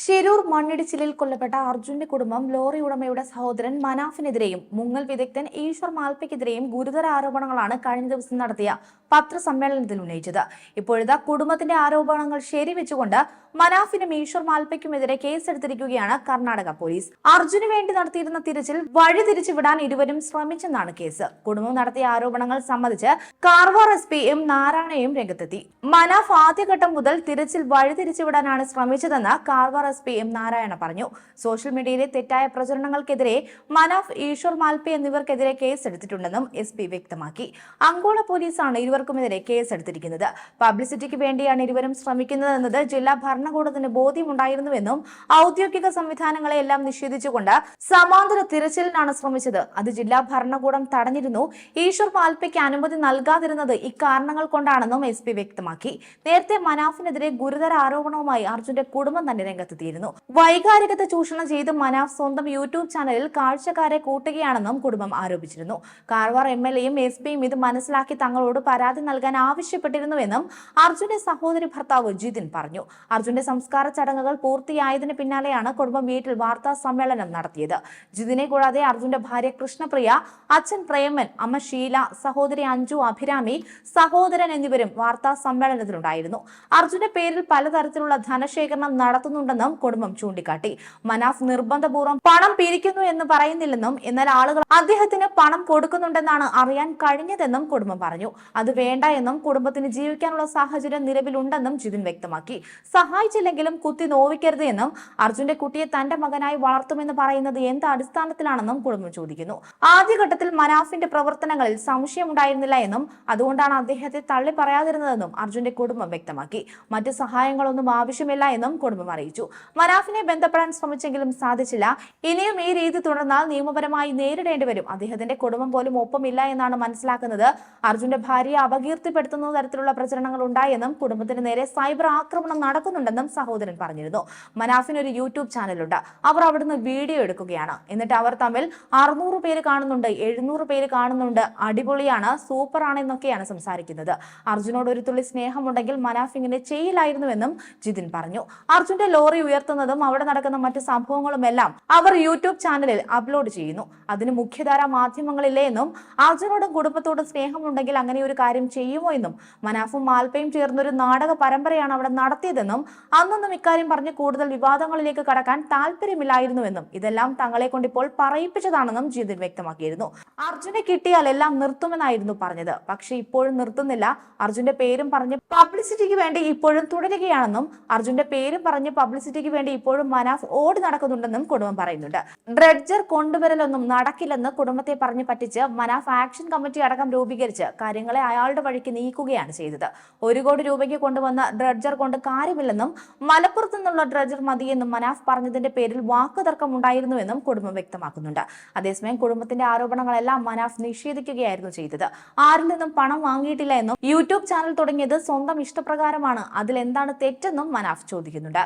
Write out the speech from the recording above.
ശിരൂർ മണ്ണിടിച്ചിലിൽ കൊല്ലപ്പെട്ട അർജുന്റെ കുടുംബം ലോറി ഉടമയുടെ സഹോദരൻ മനാഫിനെതിരെയും മുങ്ങൽ വിദഗ്ധൻ ഈശ്വർ മാൽപ്പയ്ക്കെതിരെയും ഗുരുതര ആരോപണങ്ങളാണ് കഴിഞ്ഞ ദിവസം നടത്തിയ പത്രസമ്മേളനത്തിൽ ഉന്നയിച്ചത്. ഇപ്പോഴത്തെ കുടുംബത്തിന്റെ ആരോപണങ്ങൾ ശരിവെച്ചുകൊണ്ട് മനാഫിനും ഈശ്വർ മാൽപ്പയ്ക്കുമെതിരെ കേസെടുത്തിരിക്കുകയാണ് കർണാടക പോലീസ്. അർജുന് വേണ്ടി നടത്തിയിരുന്ന തിരച്ചിൽ വഴി തിരിച്ചു വിടാൻ ഇരുവരും ശ്രമിച്ചെന്നാണ് കേസ്. കുടുംബം നടത്തിയ ആരോപണങ്ങൾ സംബന്ധിച്ച് കാർവാർ എസ് പി എം നാരായണയും രംഗത്തെത്തി. മനാഫ് ആദ്യഘട്ടം മുതൽ തിരച്ചിൽ വഴി തിരിച്ചുവിടാനാണ് ശ്രമിച്ചതെന്ന് Karwar S P M Narayana പറഞ്ഞു. സോഷ്യൽ മീഡിയയിലെ തെറ്റായ പ്രചരണങ്ങൾക്കെതിരെ മനാഫ് ഈശ്വർ മാൽപ എന്നിവർക്കെതിരെ കേസെടുത്തിട്ടുണ്ടെന്നും എസ് പി വ്യക്തമാക്കി. അങ്കോള പോലീസാണ് ഇരുവർക്കുമെതിരെ കേസെടുത്തിരിക്കുന്നത്. പബ്ലിസിറ്റിക്ക് വേണ്ടിയാണ് ഇരുവരും ശ്രമിക്കുന്നതെന്നത് ജില്ലാ ഭരണകൂടത്തിന് ബോധ്യമുണ്ടായിരുന്നുവെന്നും ഔദ്യോഗിക സംവിധാനങ്ങളെയെല്ലാം നിഷേധിച്ചുകൊണ്ട് സമാന്തര തിരച്ചിലിനാണ് ശ്രമിച്ചത്. അത് ജില്ലാ ഭരണകൂടം തടഞ്ഞിരുന്നു. ഈശ്വർ മാൽപ്പയ്ക്ക് അനുമതി നൽകാതിരുന്നത് ഇക്കാരണങ്ങൾ കൊണ്ടാണെന്നും എസ് പി വ്യക്തമാക്കി. നേരത്തെ മനാഫിനെതിരെ ഗുരുതര ആരോപണവുമായി അർജുന്റെ കുടുംബം തന്നെ രംഗത്തെത്തിയിരുന്നു. വൈകാരികത ചൂഷണം ചെയ്ത് മനാഫ് സ്വന്തം യൂട്യൂബ് ചാനലിൽ കാഴ്ചക്കാരെ കൂട്ടുകയാണെന്നും കുടുംബം ആരോപിച്ചിരുന്നു. കാർവാർ എം എൽ എയും എസ് പിയും ഇത് മനസ്സിലാക്കി തങ്ങളോട് പരാതി നൽകാൻ ആവശ്യപ്പെട്ടിരുന്നുവെന്നും അർജുന്റെ സഹോദരി ഭർത്താവ് ജിതിൻ പറഞ്ഞു. അർജുന്റെ സംസ്കാര ചടങ്ങുകൾ പൂർത്തിയായതിന് പിന്നാലെയാണ് കുടുംബം വീട്ടിൽ വാർത്താ സമ്മേളനം നടത്തിയത്. ജിതിനെ കൂടാതെ അർജുന്റെ ഭാര്യ കൃഷ്ണപ്രിയ അച്ഛൻ പ്രേമൻ അമ്മ ഷീല സഹോദരി അഞ്ജു അഭിരാമി സഹോദരൻ എന്നിവരും വാർത്താ സമ്മേളനത്തിലുണ്ടായിരുന്നു. അർജുന്റെ പേരിൽ പലതരത്തിലുള്ള ധനശേഖരണം നടത്തുന്നുണ്ടെന്നും കുടുംബം ചൂണ്ടിക്കാട്ടി. മനാഫ് നിർബന്ധപൂർവം പണം പിരിക്കുന്നു എന്ന് പറയുന്നില്ലെന്നും എന്നാൽ ആളുകൾ അദ്ദേഹത്തിന് പണം കൊടുക്കുന്നുണ്ടെന്നാണ് അറിയാൻ കഴിഞ്ഞതെന്നും കുടുംബം പറഞ്ഞു. അത് വേണ്ട എന്നും കുടുംബത്തിന് ജീവിക്കാനുള്ള സാഹചര്യം നിലവിലുണ്ടെന്നും ജിതിൻ വ്യക്തമാക്കി. സഹായിച്ചില്ലെങ്കിലും കുത്തി നോവിക്കരുത് എന്നും അർജുന്റെ കുട്ടിയെ തന്റെ മകനായി വളർത്തുമെന്ന് പറയുന്നത് എന്ത് അടിസ്ഥാനത്തിലാണെന്നും കുടുംബം ചോദിക്കുന്നു. ആദ്യഘട്ടത്തിൽ മനാഫിന്റെ പ്രവർത്തനങ്ങളിൽ സംശയമുണ്ടായിരുന്നില്ല എന്നും അതുകൊണ്ടാണ് അദ്ദേഹത്തെ തള്ളി പറയാതിരുന്നതെന്നും അർജുന്റെ കുടുംബം വ്യക്തമാക്കി. മറ്റ് സഹായങ്ങളൊന്നും ആവശ്യമില്ല എന്നും കുടുംബം അറിയിച്ചു. മനാഫിനെ ബന്ധപ്പെടാൻ ശ്രമിച്ചെങ്കിലും സാധിച്ചില്ല. ഇനിയും ഈ രീതി തുടർന്നാൽ നിയമപരമായി നേരിടേണ്ടി വരും. അദ്ദേഹത്തിന്റെ കുടുംബം പോലും ഒപ്പമില്ല എന്നാണ് മനസ്സിലാക്കുന്നത്. അർജുന്റെ ഭാര്യയെ അപകീർത്തിപ്പെടുത്തുന്ന തരത്തിലുള്ള പ്രചരണങ്ങൾ ഉണ്ടായെന്നും കുടുംബത്തിന് നേരെ സൈബർ ആക്രമണം നടക്കുന്നുണ്ടെന്നും സഹോദരൻ പറഞ്ഞിരുന്നു. മനാഫിന് ഒരു യൂട്യൂബ് ചാനലുണ്ട്. അവർ അവിടുന്ന് വീഡിയോ എടുക്കുകയാണ്. എന്നിട്ട് അവർ തമ്മിൽ അറുന്നൂറ് പേര് കാണുന്നുണ്ട് എഴുന്നൂറ് പേര് കാണുന്നുണ്ട്. അടിപൊളിയാണ് സൂപ്പർ ആണ് എന്നൊക്കെയാണ് സംസാരിക്കുന്നത്. അർജുനോട് ഒരു തുള്ളി സ്നേഹമുണ്ടെങ്കിൽ മനാഫ് ഇങ്ങനെ ചെയ്യില്ലായിരുന്നുവെന്നും ജിതിൻ പറഞ്ഞു. അർജുന്റെ ലോറി ഉയർത്തുന്നതും അവിടെ നടക്കുന്ന മറ്റു സംഭവങ്ങളുമെല്ലാം അവർ യൂട്യൂബ് ചാനലിൽ അപ്ലോഡ് ചെയ്യുന്നു. അതിന് മുഖ്യധാര മാധ്യമങ്ങളില്ലേ എന്നും അർജുനോടും കുടുംബത്തോടും സ്നേഹമുണ്ടെങ്കിൽ അങ്ങനെ ഒരു കാര്യം ചെയ്യുമോ എന്നും മനാഫും മാൽപ്പയും ചേർന്നൊരു നാടക പരമ്പരയാണ് അവിടെ നടത്തിയതെന്നും അന്നൊന്നും ഇക്കാര്യം പറഞ്ഞ് കൂടുതൽ വിവാദങ്ങളിലേക്ക് കടക്കാൻ താല്പര്യമില്ലായിരുന്നുവെന്നും ഇതെല്ലാം തങ്ങളെ കൊണ്ടിപ്പോൾ പറയിപ്പിച്ചതാണെന്നും ജിതിൻ വ്യക്തമാക്കിയിരുന്നു. അർജുനെ കിട്ടിയാൽ എല്ലാം നിർത്തുമെന്നായിരുന്നു പറഞ്ഞത്. പക്ഷെ ഇപ്പോഴും നിർത്തുന്നില്ല. അർജുന്റെ പേരും പറഞ്ഞ് പബ്ലിസിറ്റിക്ക് വേണ്ടി ഇപ്പോഴും തുടരുകയാണെന്നും അർജുന്റെ പേരും പറഞ്ഞ് പബ്ലിസിറ്റിക്ക് വേണ്ടി ഇപ്പോഴും മനാഫ് ഓടി നടക്കുന്നുണ്ടെന്നും കുടുംബം പറയുന്നുണ്ട്. ഡ്രഡ്ജർ കൊണ്ടുവരലൊന്നും നടക്കില്ലെന്ന് കുടുംബത്തെ പറഞ്ഞ് പറ്റിച്ച് മനാഫ് ആക്ഷൻ കമ്മിറ്റി അടക്കം രൂപീകരിച്ച് കാര്യങ്ങളെ അയാളുടെ വഴിക്ക് നീക്കുകയാണ് ചെയ്തത്. ഒരു കോടി രൂപയ്ക്ക് കൊണ്ടുവന്ന ഡ്രഡ്ജർ കൊണ്ട് കാര്യമില്ലെന്നും മലപ്പുറത്തു നിന്നുള്ള ഡ്രഡ്ജർ മതിയെന്നും മനാഫ് പറഞ്ഞതിന്റെ പേരിൽ വാക്കുതർക്കം ഉണ്ടായിരുന്നുവെന്നും കുടുംബം വ്യക്തമാക്കുന്നുണ്ട്. അതേസമയം കുടുംബത്തിന്റെ ആരോപണങ്ങളെല്ലാം മനാഫ് നിഷേധിക്കുകയായിരുന്നു ചെയ്തത്. ആരിൽ നിന്നും പണം വാങ്ങിയിട്ടില്ല എന്നും യൂട്യൂബ് ചാനൽ തുടങ്ങിയത് സ്വന്തം ഇഷ്ടപ്രകാരമാണ്. അതിൽ എന്താണ് തെറ്റെന്നും മനാഫ് ചോദിക്കുന്നുണ്ട്.